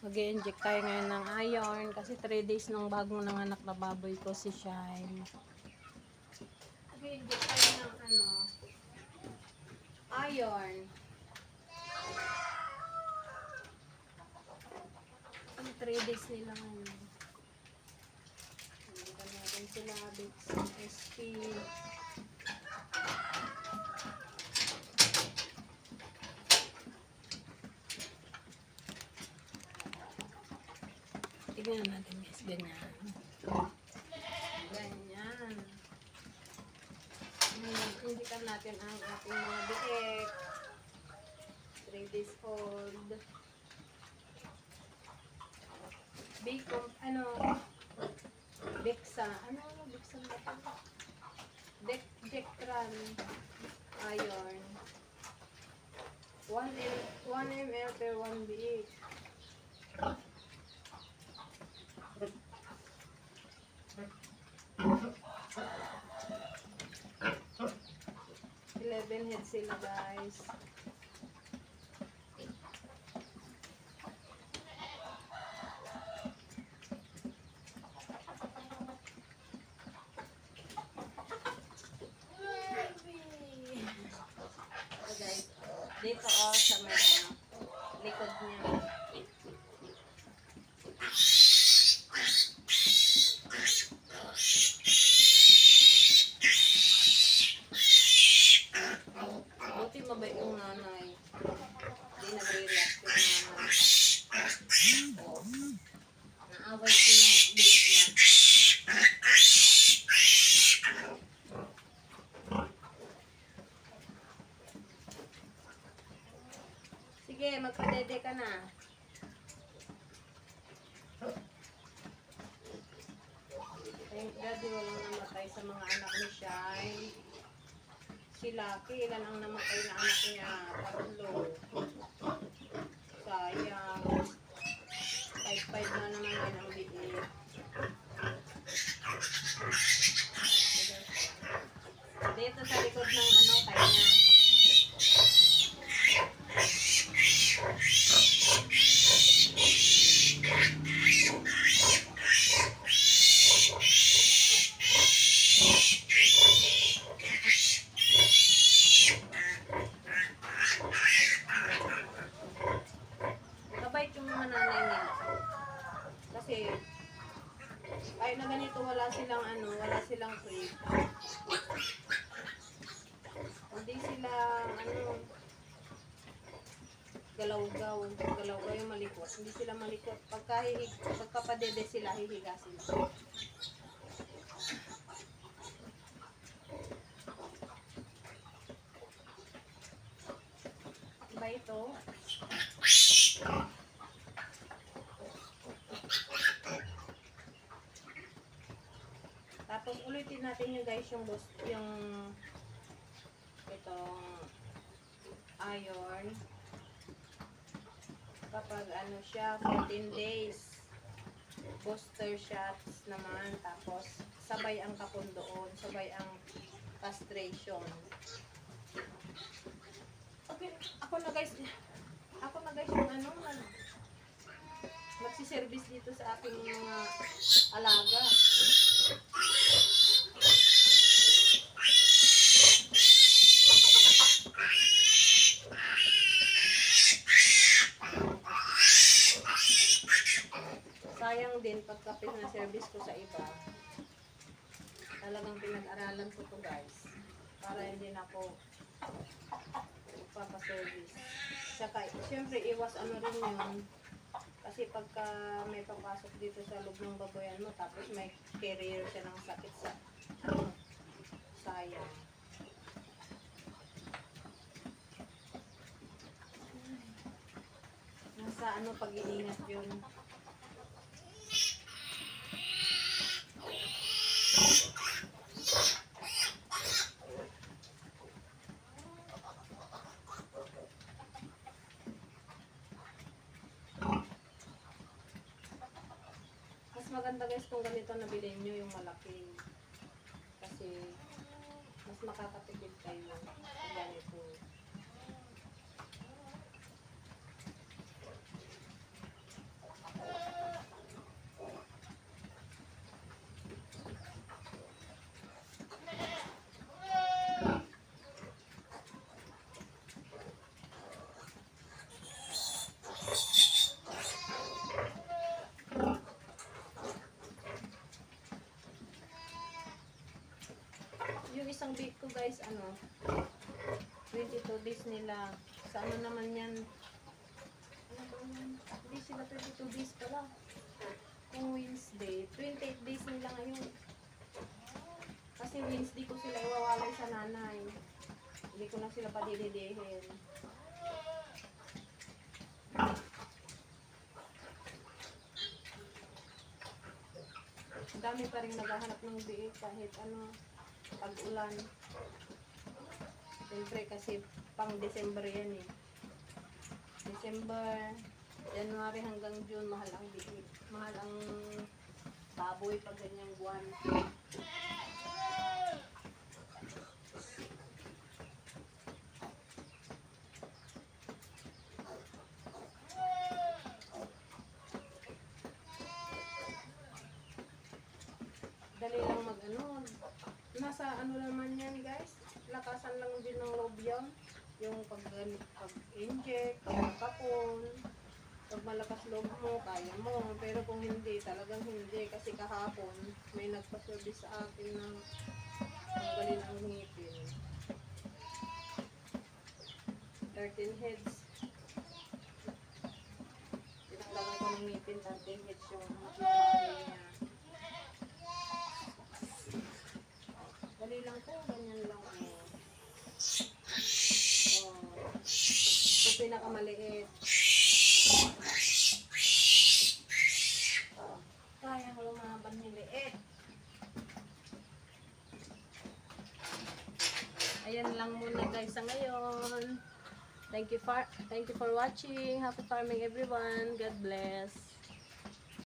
mag inject tayo ngayon ng iron kasi 3 days nung bagong nanganak na baboy ko si Shine. mag inject tayo ng ano, iron. Ang 3 days nila ngayon. Hindi ka natin sila bits SP. Tignan natin guys, ganyan. Ganyan. Ngayon, indikan natin ang ating mga biik. 3 days old. Bacon, ano, Bexa, ano, Bexa na ito? Dek, Dectran, iron. 1 ml, 1 ml per 1 biik. Eleven heads sila guys, dito oh sa may ano, likod niya. Buti mabait yung nanay. Hindi nagre-react yung nanay. Naaway ko yung bait niya. Sige, magpadede ka na. Thank God, di walang namatay sa mga anak ni Shai. Si Lucky, ilan ang namatay na anak niya? Tatlo. Sayang. Five-five na naman yun ang biit. Dito sa likod ng ano, kanya. Mabait yung mga nila. Kasi, kahit na ganito, wala silang ano, wala silang crave. Hindi sila, ano, galaw-gaw. Galaw-gaw yung malikot. Hindi sila malikot. Pagka, hihig, pagka padede sila, hihiga sila. Iba ito. Tapos yung guys yung yung itong iron. Kapag ano siya, 14 days. Booster shots naman. Tapos sabay ang kapon doon. Sabay ang castration. Okay, ako na guys. Ako na guys yung ano, nag, magsiservice dito sa aking mga alaga. Sayang din pagka service ko sa iba. Talagang pinag-aralan ko to guys. Para hindi na ako papaservice. Saka, syempre, iwas ano rin yun. Kasi pagka may papasok dito sa loob ng baboyan mo, tapos may carrier siya ng sakit sa, ano, sayang. Nasa ano, pag-iingat yun. Maganda guys kung ganito nabili nyo yung malaki. Kasi mas makakatipid kayo sa ganito. Isang bake ko guys, ano, 22 days nila. Sa ano naman yan? Ano ba yan? Hindi sila 22 days pala. Kung Wednesday, 28 days nila ngayon. Kasi Wednesday ko sila iwawalay sa nanay. Hindi ko na sila padididihin. Ang dami pa rin naghahanap ng biik kahit ano, pag-ulan. Siyempre kasi pang December yan eh. December, January hanggang June, mahal ang biik. Mahal ang baboy pag ganyang buwan. Dali lang mag ano. Nasa ano naman yan guys. Lakasan lang din ng loob yan. Yung pag, pag inject, pag malakas loob mo, kaya mo. Pero kung hindi, talagang hindi. Kasi kahapon, may nagpa-service sa akin ng tanggalin ang ngipin. 13 heads. Tinanggalan ko ng ngipin, 13 heads yung nakakari niya. Dali lang po, ganyan lang. Oh. Oh. Ito pinakamaliit. Kaya ko lumaban yung liit. Ayan lang muna guys sa ngayon. Thank you for thank you for watching. Happy farming everyone. God bless.